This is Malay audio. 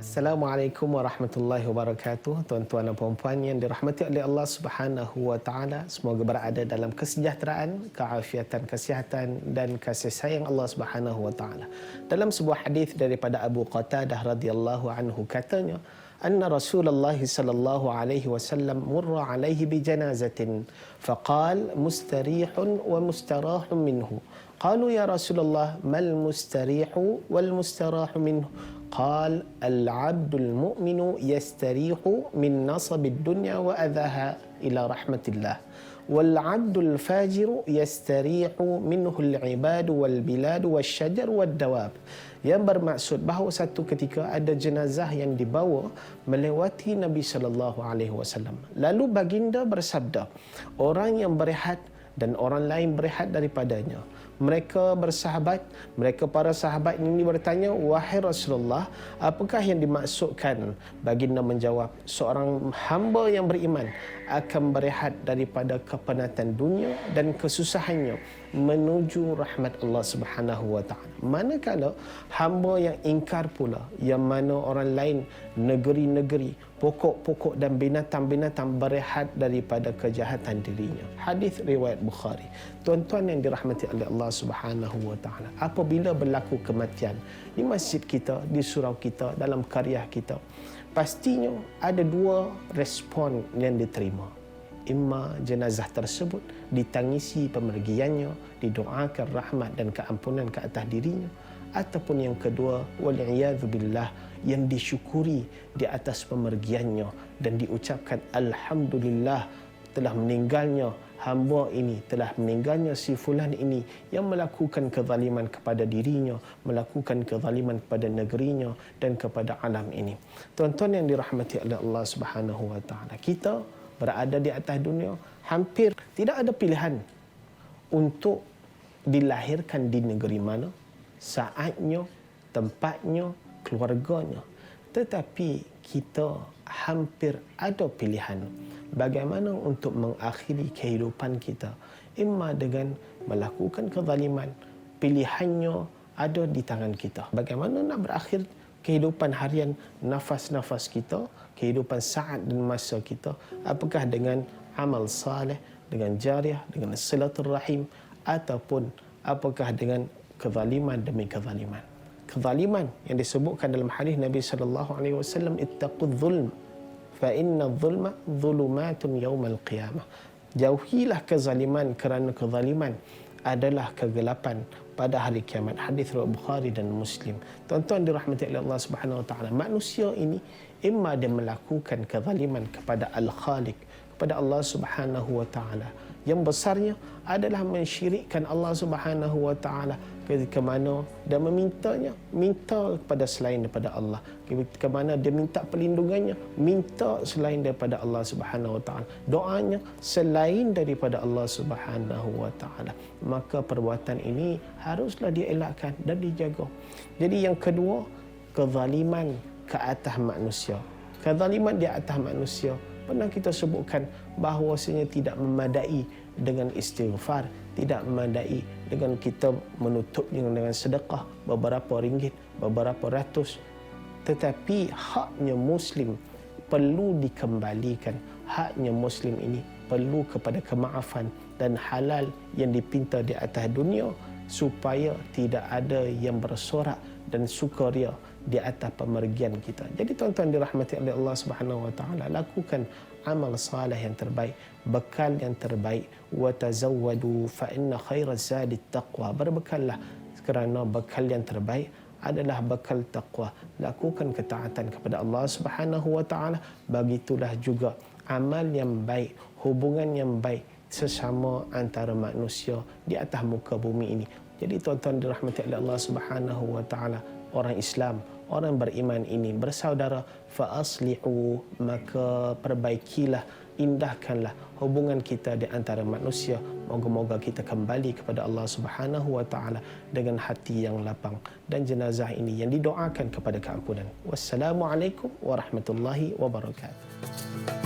Assalamualaikum warahmatullahi wabarakatuh. Tuan-tuan dan puan-puan yang dirahmati oleh Allah Subhanahu wa taala, semoga berada dalam kesejahteraan, keafiatan, kesihatan dan kasih sayang Allah Subhanahu wa taala. Dalam sebuah hadis daripada Abu Qatadah radhiyallahu anhu katanya, anna Rasulullah sallallahu alaihi wasallam murra alaihi bi janazatin faqal mustarihun wa mustarahun minhu. قالوا يا رسول الله ما المستريح والمستراح منه قال العبد المؤمن يستريح من نصب الدنيا وأذاها إلى رحمة الله والعبد الفاجر يستريح منه العباد والبلاد والشجر والدواب yang bermaksud bahawa satu ketika ada jenazah yang dibawa melewati Nabi sallallahu alaihi wasallam lalu baginda bersabda orang yang berehat dan orang lain berehat daripadanya mereka bersahabat mereka para sahabat ini bertanya wahai Rasulullah apakah yang dimaksudkan baginda menjawab seorang hamba yang beriman akan berehat daripada kepenatan dunia dan kesusahannya menuju rahmat Allah Subhanahu wa taala. Manakala hamba yang ingkar pula yang mana orang lain negeri-negeri pokok-pokok dan binatang-binatang berehat daripada kejahatan dirinya. Hadis riwayat Bukhari. Tuan-tuan yang dirahmati oleh Allah Subhanahu wa taala apabila berlaku kematian di masjid kita di surau kita dalam karya kita pastinya ada dua respon yang diterima. Imma jenazah tersebut ditangisi pemergiannya didoakan rahmat dan keampunan ke atas dirinya ataupun yang kedua waliyadzubillah yang disyukuri di atas pemergiannya dan diucapkan alhamdulillah telah meninggalnya hamba ini telah meninggalnya si fulan ini yang melakukan kezaliman kepada dirinya melakukan kezaliman kepada negerinya dan kepada alam ini. Tuan-tuan yang dirahmati oleh Allah Subhanahu wa taala kita berada di atas dunia hampir tidak ada pilihan untuk dilahirkan di negeri mana saatnya tempatnya keluarganya. Tetapi kita hampir ada pilihan bagaimana untuk mengakhiri kehidupan kita? Imma dengan melakukan kezaliman. Pilihannya ada di tangan kita. Bagaimana nak berakhir kehidupan harian nafas-nafas kita, kehidupan saat dan masa kita, apakah dengan amal saleh, dengan jariah, dengan silaturrahim ataupun apakah dengan kezaliman demi kezaliman. Kezaliman yang disebutkan dalam hadis Nabi sallallahu alaihi wasallam ittaqudz zulm fa inna zulma zulumatun yaumal qiyamah. Jauhilah kezaliman kerana kezaliman adalah kegelapan pada hari kiamat. Hadis riwayat Bukhari dan Muslim. Tuan-tuan dirahmati oleh Allah Subhanahu wa taala. Manusia ini imma dia melakukan kezaliman kepada Al-Khaliq, kepada Allah Subhanahu wa taala. Yang besarnya adalah mensyirikkan Allah Subhanahu wa taala ke mana dan memintanya minta kepada selain daripada Allah. Ke mana dia minta perlindungannya minta selain daripada Allah Subhanahu wa taala. Doanya selain daripada Allah Subhanahu wa taala. Maka perbuatan ini haruslah dielakkan dan dijaga. Jadi yang kedua kezaliman ke atas manusia. Kezaliman di atas manusia pernah kita sebutkan bahawasanya tidak memadai dengan istighfar tidak memadai dengan kita menutupnya dengan sedekah beberapa ringgit beberapa ratus. Tetapi haknya muslim perlu dikembalikan. Haknya muslim ini perlu kepada kemaafan dan halal yang dipinta di atas dunia supaya tidak ada yang bersorak dan sukaria di atas pemergian kita. Jadi tuan-tuan dirahmati oleh Allah Subhanahu wa taala, lakukan amal saleh yang terbaik, bekal yang terbaik, wa tazawwadu fa inna khairaz zadi taqwa. Berbekallah kerana bekal yang terbaik adalah bekal taqwa. Lakukan ketaatan kepada Allah Subhanahu wa taala, begitulah juga amal yang baik, hubungan yang baik sesama antara manusia di atas muka bumi ini. Jadi tuan-tuan dirahmati oleh Allah Subhanahu wa taala, orang Islam, orang beriman ini bersaudara fa aslihu maka perbaikilah indahkanlah hubungan kita di antara manusia. Moga-moga kita kembali kepada Allah Subhanahu wa taala dengan hati yang lapang dan jenazah ini yang didoakan kepada keampunan. Wassalamualaikum warahmatullahi wabarakatuh